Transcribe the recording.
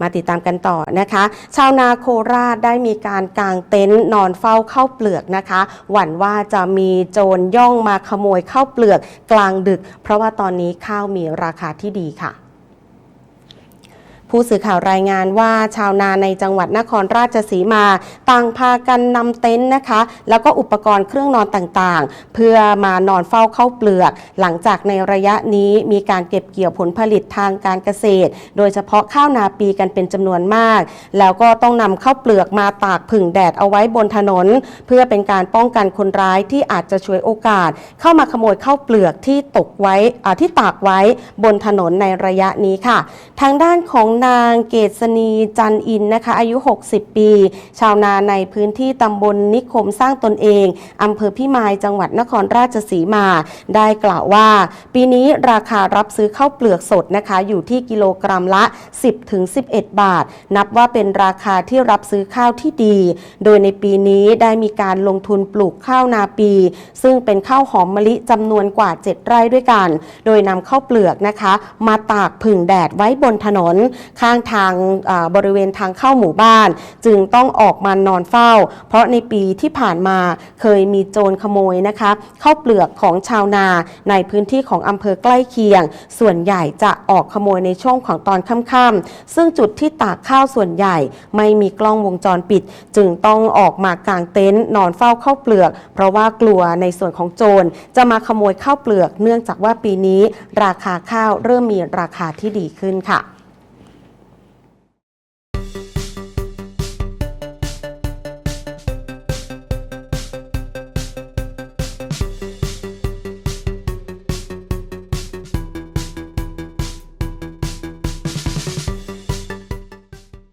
มาติดตามกันต่อนะคะ ชาวนาโคราชได้มีการกางเต็นท์นอนเฝ้าข้าวเปลือกนะคะ หวั่นว่าจะมีโจรย่องมาขโมยข้าวเปลือกกลางดึก เพราะว่าตอนนี้ข้าวมีราคาที่ดีค่ะ ผู้สื่อข่าวรายงานว่าชาวนาในจังหวัดนครราชสีมา ต่างพากันนำเต็นท์นะคะ แล้วก็อุปกรณ์เครื่องนอนต่างๆ เพื่อมานอนเฝ้าข้าวเปลือก หลังจากในระยะนี้มีการเก็บเกี่ยวผลผลิตทางการเกษตร โดยเฉพาะข้าวนาปีกันเป็นจำนวนมาก แล้วก็ต้องนำข้าวเปลือกมาตากผึ่งแดดเอาไว้บนถนน เพื่อเป็นการป้องกันคนร้ายที่อาจจะช่วยโอกาส เข้ามาขโมยข้าวเปลือกที่ตกไว้อ่าที่ตากไว้บนถนนในระยะนี้ค่ะ ทางด้านของนางเกษณีจันอินนะคะอายุ 60 ปี ชาวนาในพื้นที่ตำบลนิคมสร้างตนเองอำเภอพิมายจังหวัดนครราชสีมา ได้กล่าวว่า ปีนี้ราคารับซื้อข้าวเปลือกสดนะคะอยู่ที่กิโลกรัมละ 10-11 บาท นับว่าเป็นราคาที่รับซื้อข้าวที่ดี โดยในปีนี้ได้มีการลงทุนปลูกข้าวนาปี ซึ่งเป็นข้าวหอมมะลิจำนวนกว่า 7 ไร่ด้วยกัน โดยนำข้าวเปลือกนะคะ มาตากผึ่งแดดไว้บนถนนข้างทางบริเวณทางเข้าหมู่บ้าน จึงต้องออกมานอนเฝ้า เพราะในปีที่ผ่านมาเคยมีโจรขโมยนะคะเข้าเปลือกของชาวนาในพื้นที่ของอำเภอใกล้เคียง ส่วนใหญ่จะออกขโมยในช่วงของตอนค่ำๆซึ่งจุดที่ตากข้าวส่วนใหญ่ ไม่มีกล้องวงจรปิด จึงต้องออกมากางเต็นท์นอนเฝ้าข้าวเปลือก เพราะว่ากลัวในส่วนของโจรจะมาขโมยข้าวเปลือก เนื่องจากว่าปีนี้ราคาข้าวเริ่มมีราคาที่ดีขึ้นค่ะ